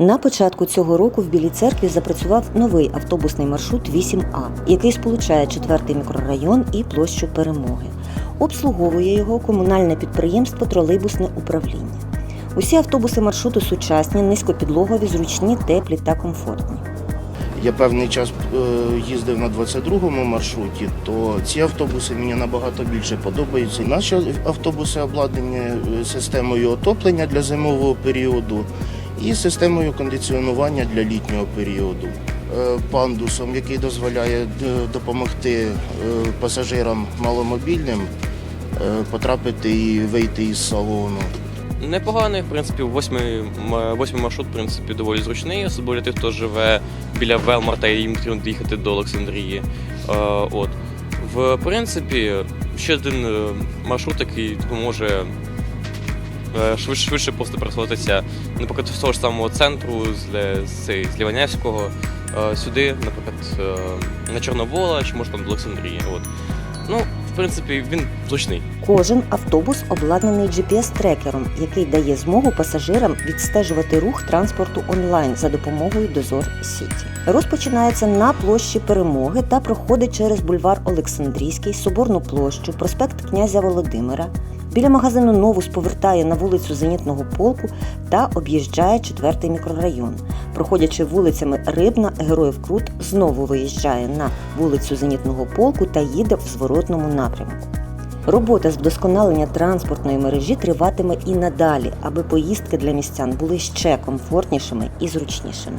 На початку цього року в Білій церкві запрацював новий автобусний маршрут 8А, який сполучає четвертий мікрорайон і площу перемоги. Обслуговує його комунальне підприємство Тролейбусне управління. Усі автобуси маршруту сучасні, низькопідлогові, зручні, теплі та комфортні. Я певний час е, їздив на 22-му маршруті, то ці автобуси мені набагато більше подобаються. Наші автобуси обладнані е, системою отоплення для зимового періоду і системою кондиціонування для літнього періоду. Е, Пандусом, який дозволяє е, допомогти е, пасажирам маломобільним потрапити і вийти із салону. Непоганий, в принципі, восьмий, восьмий маршрут, в принципі, доволі зручний, особливо для тих, хто живе біля Велмарта і їм потрібно доїхати до Олександрії. От. В принципі, ще один маршрут, який допоможе швидше, швидше просто пересуватися, наприклад, з того ж самого центру, з, з, з Ліванявського, е, сюди, наприклад, е, на Чорновола чи може там до Олександрії. От. Ну, в принципі, він зручний. Кожен автобус обладнаний GPS-трекером, який дає змогу пасажирам відстежувати рух транспорту онлайн за допомогою Дозор Сіті. Розпочинається на площі Перемоги та проходить через бульвар Олександрійський, Соборну площу, проспект князя Володимира. Біля магазину Новус повертає на вулицю Зенітного полку та об'їжджає четвертий мікрорайон. Проходячи вулицями Рибна, Героїв Крут знову виїжджає на вулицю Зенітного полку та їде в зворотному напрямку. Робота з вдосконалення транспортної мережі триватиме і надалі, аби поїздки для містян були ще комфортнішими і зручнішими.